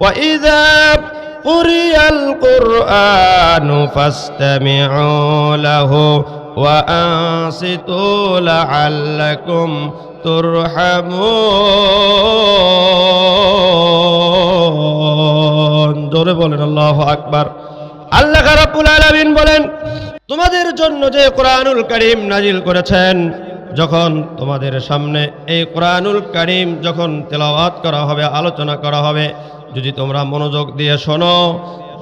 وإذا قرئ القرآن فاستمعوا له وأنصتوا لعلكم ترحمون জোরে বলেন আল্লাহ আকবার আল্লাহ রাব্বুল আলামিন বলেন তোমাদের জন্য যে কোরআনুল করিম নাজিল করেছেন যখন তোমাদের সামনে এই কোরআনুল করিম যখন তেলাওয়াত করা হবে আলোচনা করা হবে যদি তোমরা মনোযোগ দিয়ে শোনো,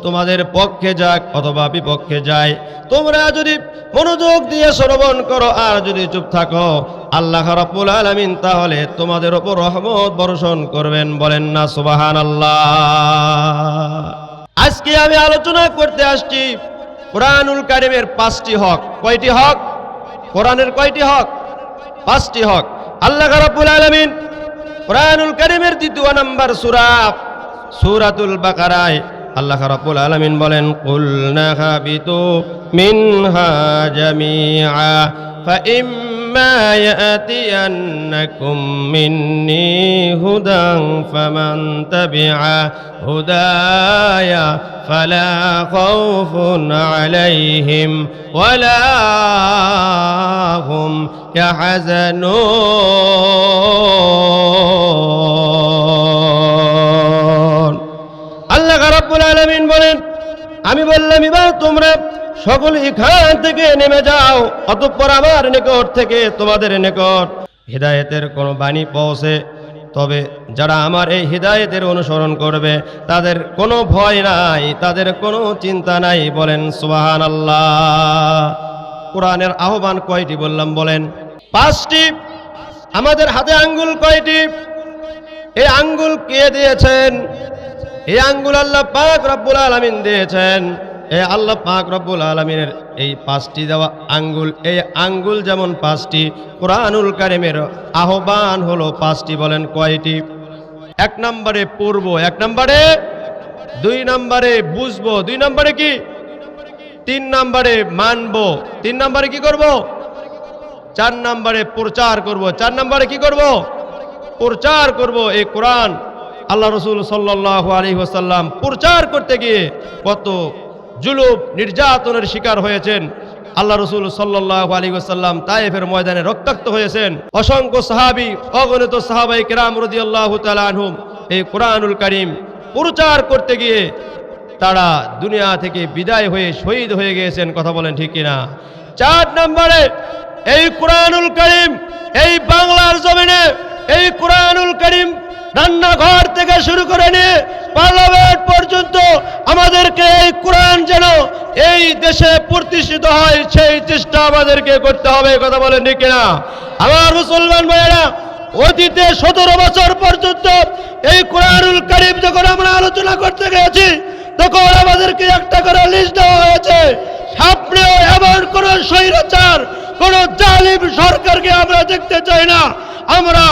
তোমাদের পক্ষে যাক অথবা বিপক্ষে যায় তোমরা যদি মনোযোগ দিয়ে শ্রবণ করো আর যদি চুপ থাকো, আল্লাহ রাব্বুল আলামিন তাহলে তোমাদের ওপর রহমত বর্ষণ করবেন, বলেন না সুবাহান আল্লাহ আজকে আমি আলোচনা করতে আসছি কোরআনুল কারিমের পাঁচটি হক। কয়টি হক? কোরআনের কয়টি হক? পাঁচটি হক। আল্লাহ রাব্বুল আলামিন কোরআনুল কারিমের দ্বিতীয় নাম্বার সূরা সূরাতুল বাকারায় আল্লাহ রাব্বুল আলামিন বলেন কুল নাহাবিতু মিনহা জামিআ فإما يأتينكم مني هدى فمن تبع هداي فلا خوف عليهم ولا هم يحزنون আল্লাহ রাব্বুল আলামিন বলেন, আমি বললাম, এবার তোমরা সকল এখান থেকে নেমে যাও, অতঃপর আমার নিকট থেকে তোমাদের নিকট হৃদায়তের কোনো বাণী পৌঁছে। তবে যারা আমার এই হৃদায়তের অনুসরণ করবে, তাদের কোনো ভয় নাই, তাদের কোনো চিন্তা নাই। বলেন সুবাহান আল্লাহ কোরআনের আহ্বান কয়টি বললাম, বলেন। পাঁচটি। আমাদের হাতে আঙ্গুল কয়টি? এই আঙ্গুল কে দিয়েছেন? এই আঙ্গুল আল্লাহ পাক রব্বুল আলমিন দিয়েছেন। এই আল্লাহ পাক রব্বুল আলমিনের এই পাঁচটি দেওয়া আঙ্গুল, এই আঙ্গুল যেমন পাঁচটি, কোরআনুল কারিমের আহ্বান হলো পাঁচটি বলেন কয়টি? এক নম্বরে পূর্ব এক নম্বরে? দুই নম্বরে বুঝব, দুই নম্বরে কি? তিন নম্বরে মানবো, তিন নম্বরে কি করব? চার নম্বরে প্রচার করব, চার নম্বরে কি করব? প্রচার করব এই কোরআন। আল্লাহ রসুল সাল্লাহ আলী ওসাল্লাম প্রচার করতে গিয়ে কত জুলুপ নির্যাতনের শিকার হয়েছেন। আল্লাহ রসুল সাল্লাহ আলী ওসাল্লাম তাইফের ময়দানে রক্তাক্ত হয়েছেন। অসংখ্য সাহাবি, অগণিত সাহাবাই কেরাম রদি আল্লাহ তালহুম এই কোরআনুল করিম প্রচার করতে গিয়ে তারা দুনিয়া থেকে বিদায় হয়ে শহীদ হয়ে গিয়েছেন, কথা বলেন ঠিক কিনা? চার নম্বরে এই কোরআনুল করিম, এই বাংলার জমিনে এই কোরআনুল করিম রান্নাঘর থেকে শুরু করে নিয়ে পার্লামেন্ট পর্যন্ত আমাদেরকে এই কোরআন যেন এই দেশে প্রতিষ্ঠিত হয়, সেই চেষ্টা আমাদেরকে করতে হবে কথা বলেন ঠিক কিনা? আমার মুসলমান ভাইয়েরা, অতীতে সতেরো বছর পর্যন্ত এই কোরআনুল করিম যখন আমরা আলোচনা করতে গেছি, তখন আমাদেরকে একটা করে লিস্ট দেওয়া হয়েছে, সামনেও এমন কোন স্বৈরাচার, কোন জালিম সরকারকে আমরা দেখতে চাই না। আমরা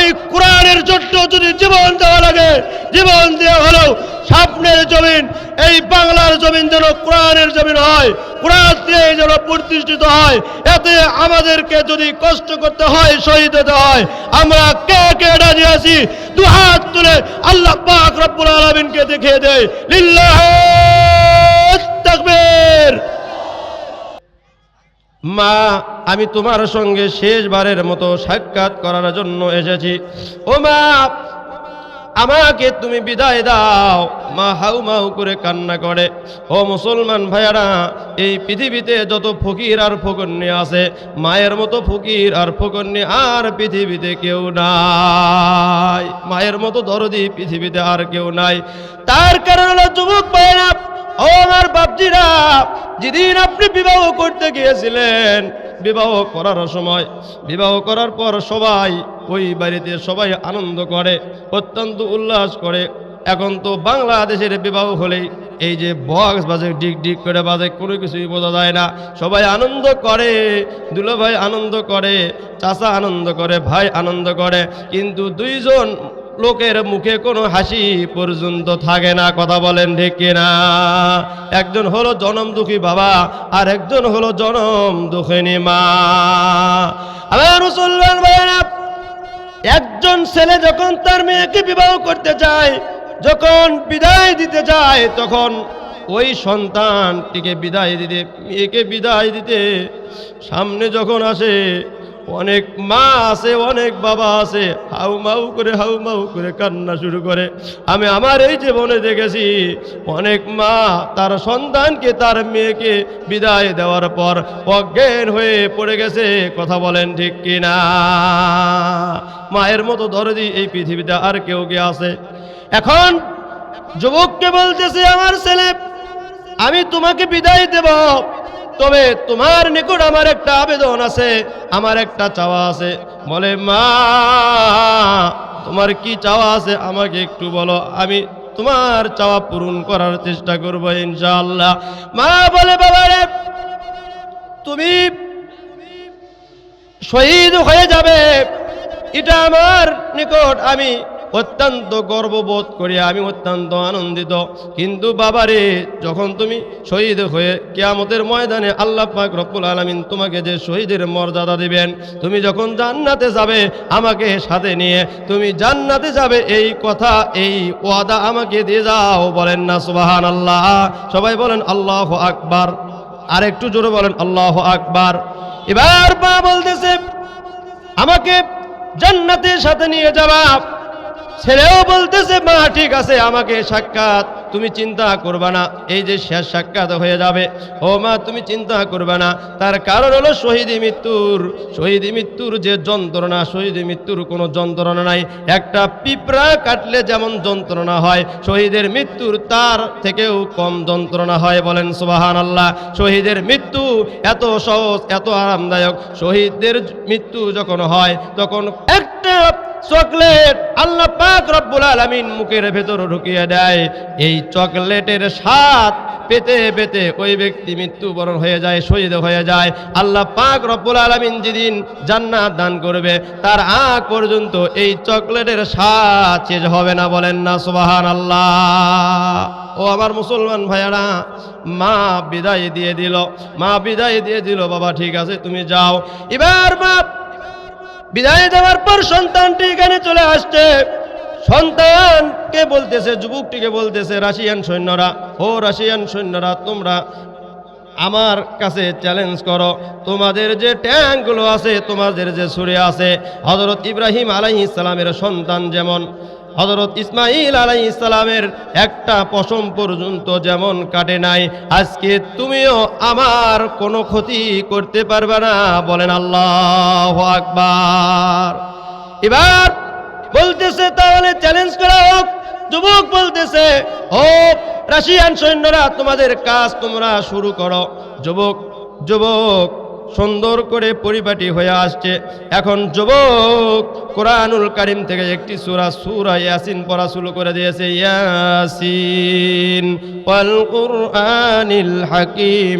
এই কোরআনের জন্য যদি জীবন দেওয়া লাগে, জীবন দেওয়া হলেও সামনের জমিন, এই বাংলার জমিন যেন কোরআনের জমিন হয়, কোরআন দিয়ে যেন প্রতিষ্ঠিত হয়, এতে আমাদেরকে যদি কষ্ট করতে হয়, শহীদ হতে হয়, আমরা কে কে রাজি আছি? দু হাত তুলে আল্লাহ পাক রব্বুল আলমিনকে দেখিয়ে দেয়। লিল্লাহ মা, আমি তোমার সঙ্গে শেষবারের মতো সাক্ষাৎ করার জন্য এসেছি। ও মা, আমাকে তুমি বিদায় দাও। মা হাউ মাউ করে কান্না করে। ও মুসলমান ভাইয়ারা, এই পৃথিবীতে যত ফকির আর ফকন্নি আছে, মায়ের মতো ফকির আর ফকন্নি আর পৃথিবীতে কেউ নাই। মায়ের মতো দরদি পৃথিবীতে আর কেউ নাই। তার কারণ যুবক ভাইয়েরা আমার বাপজিরা, যেদিন আপনি বিবাহ করতে গিয়েছিলেন, বিবাহ করার সময়, বিবাহ করার পর সবাই ওই বাড়িতে সবাই আনন্দ করে, অত্যন্ত উল্লাস করে। এখন তো বাংলাদেশের বিবাহ হলেই এই যে বক্স বাজে ডিক ডিক করে বাজে, কোনো কিছুই বোঝা যায় না। সবাই আনন্দ করে দুলো ভাই আনন্দ করে, চাচা আনন্দ করে, ভাই আনন্দ করে। কিন্তু দুইজন লোকের মুখে কোনো হাসি পর্যন্ত থাকে না, কথা বলেন ঠিক না একজন হলো জনম দুঃখী বাবা, আর একজন হলো জনম দুঃখিনী মা। ভাইয়েরা, একজন ছেলে যখন তার মেয়েকে বিবাহ করতে চায়, যখন বিদায় দিতে যায় তখন ওই সন্তানটিকে বিদায় দিতে, মেয়েকে বিদায় দিতে সামনে যখন আসে অনেক মা আছে, অনেক বাবা আছে। হাউ মাউ করে, হাউ মাউ করে কান্না শুরু করে। আমি আমার এই জীবনে দেখেছি, অনেক মা তার সন্তানকে, তার মেয়েকে বিদায় দেওয়ার পর অজ্ঞান হয়ে পড়ে গেছে। কথা বলেন ঠিক কিনা? মায়ের মতো দরদি এই পৃথিবীতে আর কেউ কে আছে? এখন যুবককে বলতেছে, আমার ছেলে, আমি তোমাকে বিদায় দেব। তবে তোমার নিকট আমার একটা আবেদন আছে, আমার একটা চাওয়া আছে। বলে, মা, তোমার কি চাওয়া আছে? আমাকে একটু বলো, আমি তোমার চাওয়া পূরণ করার চেষ্টা করব ইনশাআল্লাহ। মা বলে বাবা রে তুমি শহীদ হয়ে যাবে। এটা আমার নিকট আমি অত্যন্ত গর্ববোধ করি আমি অত্যন্ত আনন্দিত। কিন্তু বাবারে, যখন তুমি শহীদ হয়ে কেয়ামতের ময়দানে আল্লাহ পাক রব্বুল আলমিন তোমাকে যে শহীদের মর্যাদা দিবেন, তুমি যখন জান্নাতে যাবে আমাকে সাথে নিয়ে, তুমি জান্নাতে যাবে, এই কথা, এই ওয়াদা আমাকে দিয়ে যাও, বলেন না সুবাহান আল্লাহ সবাই বলেন আল্লাহ আকবার। আর একটু জোরে বলেন আল্লাহ আকবার। এবার বা বলতেছে, আমাকে জান্নাতের সাথে নিয়ে যাবা। ছেলেও বলতেছে, মা, ঠিক আছে, আমাকে সাক্ষাৎ। তুমি চিন্তা করবা না। এই যে শেষ সাক্ষাৎ হয়ে যাবে। ও মা, তুমি চিন্তা করবে না। তার কারণ হলো শহীদি মৃত্যুর শহীদি মৃত্যুর যে যন্ত্রণা, শহীদি মৃত্যুর কোনো যন্ত্রণা নাই। একটা পিঁপড়া কাটলে যেমন যন্ত্রণা হয়, শহীদের মৃত্যুর তার থেকেও কম যন্ত্রণা হয় বলেন সুবাহান আল্লাহ শহীদের মৃত্যু এত সহজ, এত আরামদায়ক। শহীদদের মৃত্যু যখন হয়, তখন একটা চকলেট আল্লাহ পাক রব্বুল আলামিন মুখের ভেতর ঢুকিয়ে দেয়। এই চকলেটের স্বাদ পেতে পেতে ওই ব্যক্তি মৃত্যুবরণ হয়ে যায়, শহীদ হয়ে যায়। আল্লাহ পাক রব্বুল আলামিন যেদিন জান্নাত দান করবে, তার আগ পর্যন্ত এই চকলেটের স্বাদ শেষ হবে না বলেন না সুবাহান আল্লাহ ও আমার মুসলমান ভাইয়ারা, মা বিদায় দিয়ে দিল, মা বিদায় দিয়ে দিল, বাবা ঠিক আছে, তুমি যাও। এবার মা বিদায় দেওয়ার পর সন্তানটি এখানে চলে আসছে। সন্তানকে বলতেছে, যুবকটিকে বলতেছে, রাশিয়ান সৈন্যরা, ও রাশিয়ান সৈন্যরা, তোমরা আমার কাছে চ্যালেঞ্জ করো। তোমাদের যে ট্যাঙ্কগুলো আছে, তোমাদের যে সুরে আছে হজরত ইব্রাহিম আলাই ইসলামের সন্তান যেমন হজরত ইসমাইল আলাই ইসলামের একটা পশম পর্যন্ত যেমন কাটে নাই, আজকে তুমিও আমার কোনো ক্ষতি করতে পারবে না, বলেন আল্লাহ আকবার। এবার বলতেছে, তাহলে চ্যালেঞ্জ করা হোক, যুবক বলতেছে, ও রাশিয়ান সৈন্যরা, তোমাদের কাজ তোমরা শুরু করো। যুবক যুবক সুন্দর করে পরিপাটি হয়ে আসছে এখন যুবক কোরআনুল কারিম থেকে একটি সূরা সূরা ইয়াসিন পড়া শুরু করে দিয়েছে ইয়াসিন ওয়াল কুরআনিল হাকিম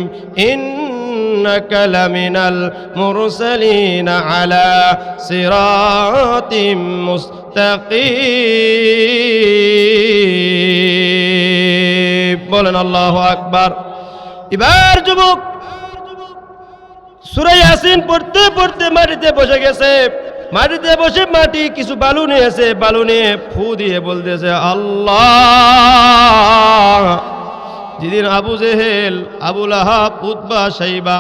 إنك لمن المرسلين على صراط مستقيم বলেন আল্লাহ আকবার এবার যুবক সুরাই ইয়াসিন পড়তে পড়তে মাটিতে বসে গেছে। মাটিতে বসে মাটি কিছু বালু নিয়েছে, বালু নিয়ে ফু দিয়ে বলতেছে, আল্লাহ, যেদিন আবু জেহেল আবুল আহাব উদ্বা সাইবা,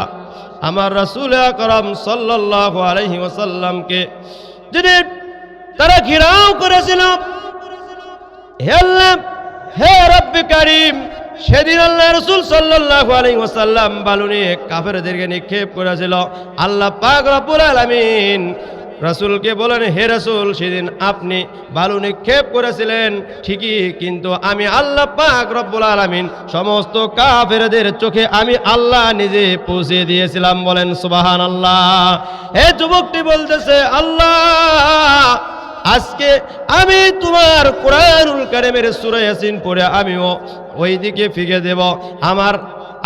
আমার রাসুল আকরাম সাল্লাল্লাহু আলাইহি ওয়াসাল্লামকে যেদিন তারা ঘিরাও করেছিল, হে আল্লাহ, হে রব্বি কারিম সেদিন আল্লাহ রসুল সাল্লাল্লাহু আলাইহি ওয়াসাল্লাম বালু নিয়ে কাফেরদেরকে নিক্ষেপ করেছিল। আল্লাহ পাক রব্বুল আলামিন রাসূলকে বলেন, হে রাসূল, সেদিন আপনি বালু নিক্ষেপ করেছিলেন। ঠিকই, কিন্তু আমি আল্লাহ পাক রব্বুল আলামিন সমস্ত কাফেরদের চোখে আমি আল্লাহ নিজে পৌঁছে দিয়েছিলাম। বলেন সুবাহান আল্লাহ হে যুবকটি বলতেছে, আল্লাহ আজকে আমি তোমার কোরআনুল কারিমের সূরা ইয়াসিন পড়ে আমিও ওই দিকে ফিকে দেব। আমার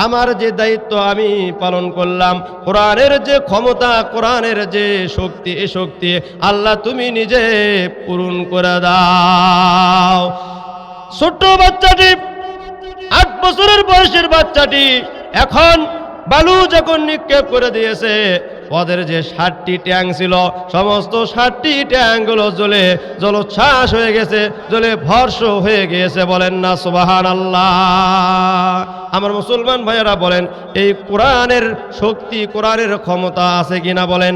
আমার যে দায়িত্ব আমি পালন করলাম, কোরআনের যে ক্ষমতা, কোরআনের যে শক্তি, এ শক্তি আল্লাহ তুমি নিজে পূরণ করে দাও। ছোট্ট বাচ্চাটি, আট বছরের বয়সের বাচ্চাটি এখন বালু যখন নিক্ষেপ করে দিয়েছে ওদের যে ষাটটি ট্যাঙ্ক ছিল, সমস্ত ষাটটি ট্যাঙ্কগুলো জ্বলে জলোচ্ছ্বাস হয়ে গেছে, জ্বলে ভর্ষ হয়ে গিয়েছে বলেন না সুবাহান আল্লাহ আমার মুসলমান ভাইয়েরা বলেন, এই কোরআনের শক্তি, কোরআনের ক্ষমতা আছে কিনা বলেন।